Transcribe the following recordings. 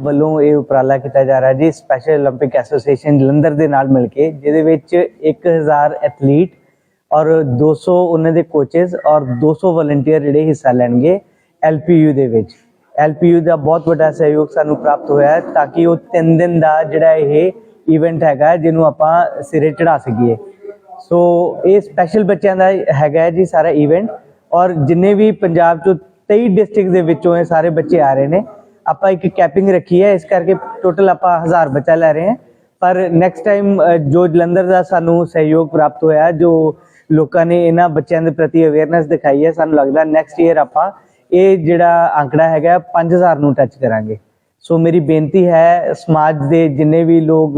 ਵੱਲੋਂ ਇਹ ਉਪਰਾਲਾ ਕੀਤਾ ਜਾ ਰਿਹਾ ਜੀ ਸਪੈਸ਼ਲ 올림픽 ਐਸੋਸੀਏਸ਼ਨ ਜਲੰਧਰ ਦੇ ਨਾਲ ਮਿਲ ਕੇ ਜਿਹਦੇ ਵਿੱਚ 1000 ਐਥਲੀਟ ਔਰ 200 ਉਹਨਾਂ ਦੇ ਕੋਚਸ ਔਰ 200 ਵਲੰਟੀਅਰ ਜਿਹੜੇ ਹਿੱਸਾ ਲੈਣਗੇ ਐਲਪੀਯੂ ਦੇ ਵਿੱਚ ਐਲਪੀਯੂ ਦਾ ਬਹੁਤ ਵੱਡਾ ਸਹਿਯੋਗ ਸਾਨੂੰ ਪ੍ਰਾਪਤ ਹੋਇਆ ਹੈ ਤਾਂ ਕਿ ਉਹ 3 ਦਿਨ ਦਾ ਜਿਹੜਾ ਇਹ ਇਵੈਂਟ ਹੈਗਾ ਜਿਹਨੂੰ ਆਪਾਂ ਸਿਰੇ ਚੜਾ ਸਕੀਏ ਸੋ ਇਹ ਸਪੈਸ਼ਲ ਬੱਚਿਆਂ ਦਾ ਹੈਗਾ ਹੈ ਜੀ ਸਾਰਾ ਇਵੈਂਟ ਔਰ ਜਿੰਨੇ ਵੀ ਪੰਜਾਬ ਚੋਂ 23 ਡਿਸਟ੍ਰਿਕਟ ਦੇ ਵਿੱਚੋਂ ਇਹ ਸਾਰੇ ਬੱਚੇ ਆ ਰਹੇ ਨੇ ਆਪਾਂ ਇੱਕ ਕੈਪਿੰਗ ਰੱਖੀ ਹੈ, ਇਸ ਕਰਕੇ ਟੋਟਲ ਆਪਾਂ 1000 ਬੱਚਾ ਲੈ ਰਹੇ ਹਾਂ। ਪਰ ਨੈਕਸਟ ਟਾਈਮ ਜੋ ਜਲੰਧਰ ਦਾ ਸਾਨੂੰ ਸਹਿਯੋਗ ਪ੍ਰਾਪਤ ਹੋਇਆ, ਜੋ ਲੋਕਾਂ ਨੇ ਇਹਨਾਂ ਬੱਚਿਆਂ ਦੇ ਪ੍ਰਤੀ ਅਵੇਅਰਨੈਸ ਦਿਖਾਈ ਹੈ, ਸਾਨੂੰ ਲੱਗਦਾ ਨੈਕਸਟ ਈਅਰ ਆਪਾਂ ਇਹ ਜਿਹੜਾ ਅੰਕੜਾ ਹੈਗਾ 5000 ਨੂੰ ਟੱਚ ਕਰਾਂਗੇ। ਸੋ ਮੇਰੀ ਬੇਨਤੀ ਹੈ, ਸਮਾਜ ਦੇ ਜਿੰਨੇ ਵੀ ਲੋਕ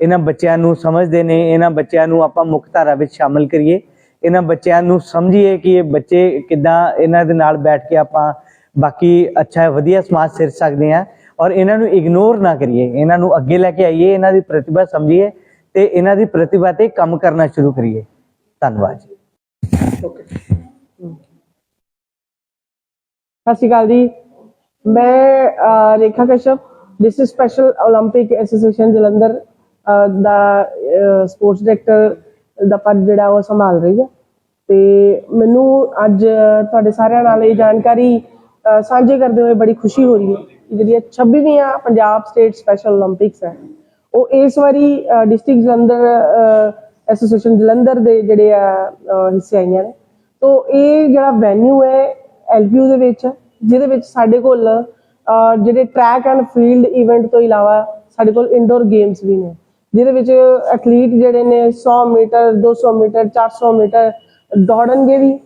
ਇਹਨਾਂ ਬੱਚਿਆਂ ਨੂੰ ਸਮਝਦੇ ਨੇ, ਇਹਨਾਂ ਬੱਚਿਆਂ ਨੂੰ ਆਪਾਂ ਮੁੱਖ ਧਾਰਾ ਵਿੱਚ ਸ਼ਾਮਲ ਕਰੀਏ। ਇਹਨਾਂ ਬੱਚਿਆਂ ਨੂੰ ਸਮਝੀਏ ਕਿ ਇਹ ਬੱਚੇ ਕਿੱਦਾਂ ਇਹਨਾਂ ਦੇ ਨਾਲ ਬੈਠ ਕੇ ਆਪਾਂ ਬਾਕੀ ਅੱਛਾ ਵਧੀਆ ਸਮਾਜ ਸਿਰ ਸਕਦੇ ਹਾਂ ਔਰ ਇਹਨਾਂ ਨੂੰ ਇਗਨੋਰ ਨਾ ਕਰੀਏ ਇਹਨਾਂ ਨੂੰ ਅੱਗੇ ਲੈ ਕੇ ਆਈਏ ਇਹਨਾਂ ਦੀ ਪ੍ਰਤਿਭਾ ਸਮਝੀਏ ਤੇ ਇਹਨਾਂ ਦੀ ਪ੍ਰਤਿਭਾ ਤੇ ਕੰਮ ਕਰਨਾ ਸ਼ੁਰੂ ਕਰੀਏ ਧੰਨਵਾਦ ਜੀ ਸਤਿ ਸ਼੍ਰੀ ਅਕਾਲ ਜੀ ਮੈਂ ਅਹ, Rekha Kashyap district special 올림픽 association Jalandhar ਅਹ, ਦਾ ਸਪੋਰਟਸ ਡਾਇਰੈਕਟਰ ਦਾ ਪਦ ਜਿਹੜਾ ਉਹ ਸੰਭਾਲ ਰਹੀ ਹੈ ਤੇ ਮੈਨੂੰ ਅੱਜ ਤੁਹਾਡੇ ਸਾਰਿਆਂ ਨਾਲ ਇਹ ਜਾਣਕਾਰੀ ਅਹ, ਸਾਂਝੇ ਕਰਦੇ ਹੋਏ ਬੜੀ ਖੁਸ਼ੀ ਹੋ ਰਹੀ ਹੈ ਜਿਹੜੀ 26ਵੀਂ ਪੰਜਾਬ ਸਟੇਟ ਸਪੈਸ਼ਲ 올림픽ਸ ਹੈ, ਉਹ ਇਸ ਵਾਰੀ ਡਿਸਟ੍ਰਿਕਟ ਜਲੰਧਰ ਐਸੋਸੀਏਸ਼ਨ ਜਲੰਧਰ ਦੇ ਜਿਹੜੇ ਆ ਹਿੱਸੇ ਆਈਆਂ ਨੇ। ਤੋਂ ਇਹ ਜਿਹੜਾ ਵੈਨਿਊ ਹੈ ਐਲਪੀਯੂ ਦੇ ਵਿੱਚ, ਜਿਹਦੇ ਵਿੱਚ ਸਾਡੇ ਕੋਲ ਜਿਹੜੇ ਟਰੈਕ ਐਂਡ ਫੀਲਡ ਇਵੈਂਟ ਤੋਂ ਇਲਾਵਾ ਸਾਡੇ ਕੋਲ ਇਨਡੋਰ ਗੇਮਸ ਵੀ ਨੇ, ਜਿਹਦੇ ਵਿੱਚ ਐਥਲੀਟ ਜਿਹੜੇ ਨੇ 100 ਮੀਟਰ 200 ਮੀਟਰ 400 ਮੀਟਰ ਦੌੜਨਗੇ ਵੀ।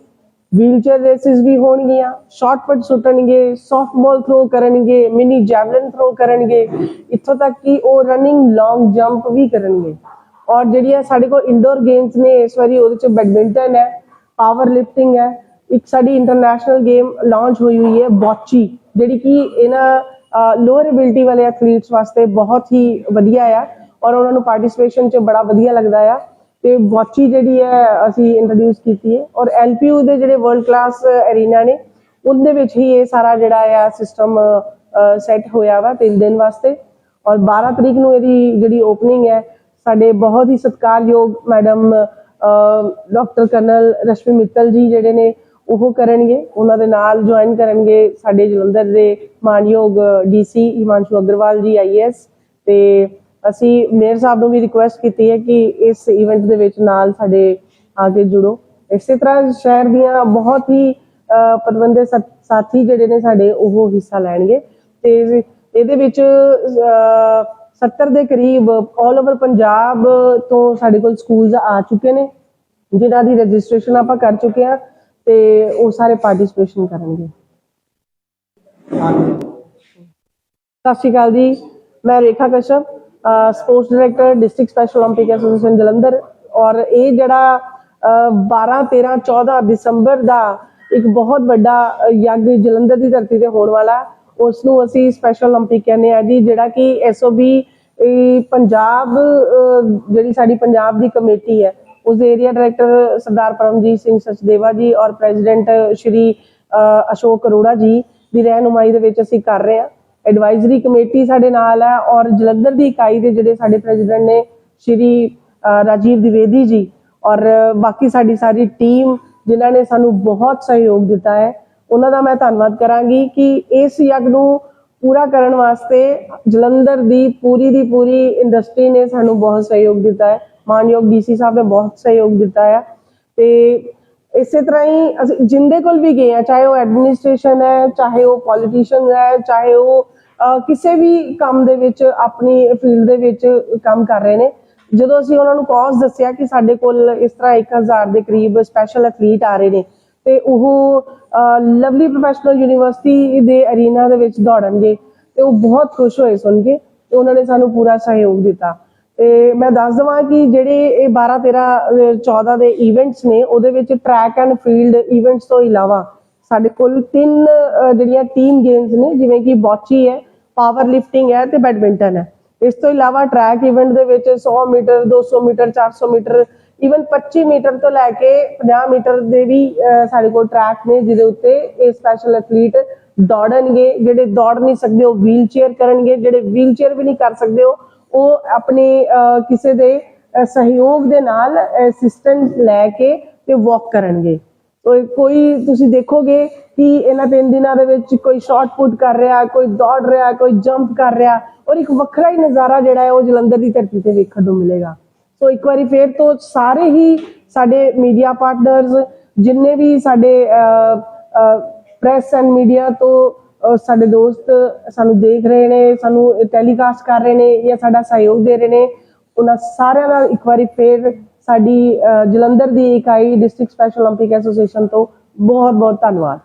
ਵੀਲਚੇਅਰ ਰੇਸਿਸ ਵੀ ਹੋਣਗੀਆਂ ਸ਼ਾਰਟ ਪੁੱਟ ਸੁੱਟਣਗੇ ਸੌਫਟਬਾਲ ਥਰੋ ਕਰਨਗੇ ਮਿਨੀ ਜੈਵਲਿਨ ਥਰੋ ਕਰਨਗੇ ਇੱਥੋਂ ਤੱਕ ਕਿ ਉਹ ਰਨਿੰਗ ਲੌਂਗ ਜੰਪ ਵੀ ਕਰਨਗੇ ਔਰ ਜਿਹੜੀਆਂ ਸਾਡੇ ਕੋਲ ਇਨਡੋਰ ਗੇਮਸ ਨੇ ਇਸ ਵਾਰੀ ਉਹਦੇ ਚ ਬੈਡਮਿੰਟਨ ਹੈ ਪਾਵਰ ਲਿਫਟਿੰਗ ਹੈ ਇੱਕ ਸਾਡੀ ਇੰਟਰਨੈਸ਼ਨਲ ਗੇਮ ਲਾਂਚ ਹੋਈ ਹੋਈ ਹੈ ਬੋਚੀ ਜਿਹੜੀ ਕਿ ਇਹਨਾਂ ਲੋਅਰ ਐਬਿਲਿਟੀ ਵਾਲੇ ਐਥਲੀਟਸ ਵਾਸਤੇ ਬਹੁਤ ਹੀ ਵਧੀਆ ਆ ਔਰ ਉਹਨਾਂ ਨੂੰ ਪਾਰਟਿਸਿਪੇਸ਼ਨ ਚ ਬੜਾ ਵਧੀਆ ਲੱਗਦਾ ਆ ਤੇ ਬੋਚੀ ਜਿਹੜੀ ਹੈ ਅਸੀਂ ਇੰਟਰੋਡਿਊਸ ਕੀਤੀ ਹੈ ਔਰ ਐਲਪੀਯੂ ਦੇ ਜਿਹੜੇ ਵਰਲਡ ਕਲਾਸ ਐਰੀਨਾ ਨੇ, ਉਹਦੇ ਵਿੱਚ ਹੀ ਇਹ ਸਾਰਾ ਜਿਹੜਾ ਆ ਸਿਸਟਮ ਸੈੱਟ ਹੋਇਆ ਵਾ ਤਿੰਨ ਦਿਨ ਵਾਸਤੇ। ਔਰ 12 ਤਰੀਕ ਨੂੰ ਇਹਦੀ ਜਿਹੜੀ ਓਪਨਿੰਗ ਹੈ, ਸਾਡੇ ਬਹੁਤ ਹੀ ਸਤਿਕਾਰਯੋਗ madam doctor colonel Rashmi Mittal ji ਜਿਹੜੇ ਨੇ, ਉਹ ਕਰਨਗੇ। ਉਹਨਾਂ ਦੇ ਨਾਲ ਜੁਆਇਨ ਕਰਨਗੇ ਸਾਡੇ ਜਲੰਧਰ ਦੇ ਮਾਨਯੋਗ ਡੀਸੀ ਹਿਮਾਂਸ਼ੂ ਅਗਰਵਾਲ ਜੀ ਆਈਐਸ ਤੇ ਅਸੀਂ ਮੇਅਰ ਸਾਹਿਬ ਨੂੰ ਵੀ ਰਿਕੁਐਸਟ ਕੀਤੀ ਹੈ ਕਿ ਇਸ ਇਵੈਂਟ ਦੇ ਵਿੱਚ ਨਾਲ ਸਾਡੇ ਆ ਕੇ ਜੁੜੋ। ਇਸੇ ਤਰ੍ਹਾਂ ਸ਼ਹਿਰ ਦੀਆਂ ਬਹੁਤ ਹੀ ਸਾ- ਸਾਥੀ ਜਿਹੜੇ ਨੇ ਸਾਡੇ ਉਹ ਹਿੱਸਾ ਲੈਣਗੇ। ਤੇ ਇਹਦੇ ਵਿੱਚ ਅਹ, 70 ਦੇ ਕਰੀਬ 올 ਓਵਰ ਪੰਜਾਬ ਤੋਂ ਸਾਡੇ ਕੋਲ ਸਕੂਲਸ ਆ ਚੁੱਕੇ ਨੇ ਜਿਨ੍ਹਾਂ ਦੀ ਰਜਿਸਟ੍ਰੇਸ਼ਨ ਆਪਾਂ ਕਰ ਚੁੱਕੇ ਆ ਤੇ ਉਹ ਸਾਰੇ ਪਾਰਟਿਸਿਪੇਸ਼ਨ ਕਰਨਗੇ। ਸਤਿ ਸ਼੍ਰੀ ਅਕਾਲ ਜੀ ਮੈਂ Rekha Kashyap. sports director district special 올림픽 association Jalandhar ਔਰ ਇਹ ਜਿਹੜਾ ਅਹ, 12 13 14 ਦਸੰਬਰ ਦਾ ਇੱਕ ਬਹੁਤ ਵੱਡਾ ਅਹ, ਯੱਗ ਜਲੰਧਰ ਦੀ ਧਰਤੀ ਤੇ ਹੋਣ ਵਾਲਾ ਉਸ ਨੂੰ ਅਸੀਂ ਸਪੈਸ਼ਲ 올림픽 ਕਹਿੰਦੇ ਆ ਜੀ ਜਿਹੜਾ ਕਿ ਐਸਓਬੀ ਪੰਜਾਬ ਅਹ, ਜਿਹੜੀ ਸਾਡੀ ਪੰਜਾਬ ਦੀ ਕਮੇਟੀ ਹੈ ਉਸ ਦੇ ਏਰੀਆ ਡਾਇਰੈਕਟਰ ਸਰਦਾਰ ਪਰਮਜੀਤ ਸਿੰਘ ਸਚਦੇਵਾ ਜੀ ਔਰ ਪ੍ਰੈਜ਼ੀਡੈਂਟ ਸ਼੍ਰੀ ਅਹ, ਅਸ਼ੋਕ ਅਰੋੜਾ ਜੀ ਦੀ ਰਹਿਨੁਮਾਈ ਦੇ ਵਿੱਚ ਅਸੀਂ ਕਰ ਰਹੇ ਹਾਂ ਐਡਵਾਈਜ਼ਰੀ ਕਮੇਟੀ ਸਾਡੇ ਨਾਲ ਹੈ ਔਰ ਜਲੰਧਰ ਦੀ ਇਕਾਈ ਦੇ ਜਿਹੜੇ ਸਾਡੇ ਪ੍ਰੈਜ਼ੀਡੈਂਟ ਨੇ ਸ਼੍ਰੀ ਰਾਜੀਵ ਦਿਵੇਦੀ ਜੀ ਔਰ ਬਾਕੀ ਸਾਡੀ ਸਾਰੀ ਟੀਮ ਜਿਨ੍ਹਾਂ ਨੇ ਸਾਨੂੰ ਬਹੁਤ ਸਹਿਯੋਗ ਦਿੱਤਾ ਹੈ, ਉਹਨਾਂ ਦਾ ਮੈਂ ਧੰਨਵਾਦ ਕਰਾਂਗੀ ਕਿ ਇਸ ਯੱਗ ਨੂੰ ਪੂਰਾ ਕਰਨ ਵਾਸਤੇ ਜਲੰਧਰ ਦੀ ਪੂਰੀ ਦੀ ਪੂਰੀ ਇੰਡਸਟਰੀ ਨੇ ਸਾਨੂੰ ਬਹੁਤ ਸਹਿਯੋਗ ਦਿੱਤਾ ਹੈ, ਮਾਨਯੋਗ ਡੀਸੀ ਸਾਹਿਬ ਨੇ ਬਹੁਤ ਸਹਿਯੋਗ ਦਿੱਤਾ ਹੈ ਤੇ ਇਸੇ ਤਰ੍ਹਾਂ ਹੀ ਅਸੀਂ ਜਿੰਦੇ ਕੋਲ ਵੀ ਗਏ ਆ ਚਾਹੇ ਉਹ ਐਡਮਿਨਿਸਟ੍ਰੇਸ਼ਨ ਹੈ, ਚਾਹੇ ਉਹ ਪੋਲੀਟੀਸ਼ੀਅਨ ਹੈ, ਚਾਹੇ ਉਹ ਕਿਸੇ ਵੀ ਕੰਮ ਦੇ ਵਿੱਚ, ਆਪਣੀ ਫੀਲਡ ਦੇ ਵਿੱਚ ਕੰਮ ਕਰ ਰਹੇ ਨੇ। ਜਦੋਂ ਅਸੀਂ ਉਹਨਾਂ ਨੂੰ ਕਾਜ਼ ਦੱਸਿਆ ਕਿ ਸਾਡੇ ਕੋਲ ਇਸ ਤਰ੍ਹਾਂ 1000 ਦੇ ਕਰੀਬ ਸਪੈਸ਼ਲ ਐਥਲੀਟ ਆ ਰਹੇ ਨੇ, ਤੇ ਉਹ ਲਵਲੀ ਪ੍ਰੋਫੈਸ਼ਨਲ ਯੂਨੀਵਰਸਿਟੀ ਦੇ ਅਰੀਨਾ ਦੇ ਵਿੱਚ ਦੌੜਨਗੇ, ਤੇ ਉਹ ਬਹੁਤ ਖੁਸ਼ ਹੋਏ ਸੁਣ ਕੇ ਤੇ ਉਹਨਾਂ ਨੇ ਸਾਨੂੰ ਪੂਰਾ ਸਹਿਯੋਗ ਦਿੱਤਾ। ਤੇ ਮੈਂ ਦੱਸ ਦਵਾਂ ਕਿ ਜਿਹੜੇ ਇਹ 12 13 ਅਹ 14 ਦੇ ਇਵੈਂਟਸ ਨੇ, ਉਹਦੇ ਵਿੱਚ ਟਰੈਕ ਐਂਡ ਫੀਲਡ ਇਵੈਂਟਸ ਤੋਂ ਇਲਾਵਾ ਸਾਡੇ ਕੋਲ ਤਿੰਨ ਜਿਹੜੀਆਂ ਟੀਮ ਗੇਮਸ ਨੇ, ਜਿਵੇਂ ਕਿ ਬੋਚੀ ਹੈ ਪਾਵਰ ਲਿਫਟਿੰਗ ਹੈ ਤੇ ਬੈਡਮਿੰਟਨ ਹੈ। ਇਸ ਤੋਂ ਇਲਾਵਾ ਟਰੈਕ ਇਵੈਂਟ ਦੇ ਵਿੱਚ 100 metre 200 metre 400 metre even 25 metre ਤੋਂ ਲੈ ਕੇ 50 ਮੀਟਰ ਦੇ ਵੀ ਸਾਡੇ ਕੋਲ ਟਰੈਕ ਨੇ, ਜਿਹਦੇ ਉੱਤੇ ਇਹ ਸਪੈਸ਼ਲ ਐਥਲੀਟ ਦੌੜਨਗੇ, ਜਿਹੜੇ ਦੌੜ ਨਹੀਂ ਸਕਦੇ ਉਹ ਵੀਲ ਚੇਅਰ ਕਰਨਗੇ, ਜਿਹੜੇ ਵੀਲ ਚੇਅਰ ਵੀ ਨਹੀਂ ਕਰ ਸਕਦੇ ਉਹ ਆਪਣੇ ਕਿਸੇ ਦੇ ਸਹਿਯੋਗ ਦੇ ਨਾਲ ਅਸਿਸਟੈਂਟ ਲੈ ਕੇ ਤੇ ਵਾਕ ਕਰਨਗੇ। ਕੋਈ ਤੁਸੀਂ ਦੇਖੋਗੇ ਕਿ ਇਹਨਾਂ ਤਿੰਨ ਦਿਨਾਂ ਦੇ ਵਿੱਚ ਕੋਈ ਸ਼ਾਰਟ ਪੁੱਟ ਕਰ ਰਿਹਾ, ਕੋਈ ਦੌੜ ਰਿਹਾ, ਕੋਈ ਜੰਪ ਕਰ ਰਿਹਾ ਔਰ ਇੱਕ ਵੱਖਰਾ ਹੀ ਨਜ਼ਾਰਾ ਜਿਹੜਾ ਹੈ ਉਹ ਜਲੰਧਰ ਦੀ ਧਰਤੀ ਤੇ ਵੇਖਣ ਨੂੰ ਮਿਲੇਗਾ। ਸੋ ਇੱਕ ਵਾਰੀ ਫੇਰ ਤੋਂ ਸਾਰੇ ਹੀ ਸਾਡੇ ਮੀਡੀਆ ਪਾਰਟਨਰਸ ਜਿੰਨੇ ਵੀ ਸਾਡੇ ਪ੍ਰੈਸ ਐਂਡ ਮੀਡੀਆ ਤੋਂ ਸਾਡੇ ਦੋਸਤ ਸਾਨੂੰ ਦੇਖ ਰਹੇ ਨੇ, ਸਾਨੂੰ ਟੈਲੀਕਾਸਟ ਕਰ ਰਹੇ ਨੇ ਜਾਂ ਸਾਡਾ ਸਹਿਯੋਗ ਦੇ ਰਹੇ ਨੇ, ਉਹਨਾਂ ਸਾਰਿਆਂ ਦਾ ਇੱਕ ਵਾਰੀ ਫੇਰ ਸਾਡੀ ਅਹ, ਜਲੰਧਰ ਦੀ ਇਕਾਈ ਡਿਸਟ੍ਰਿਕਟ ਸਪੈਸ਼ਲ 올림픽 ਐਸੋਸੀਏਸ਼ਨ ਤੋਂ ਬਹੁਤ ਬਹੁਤ ਧੰਨਵਾਦ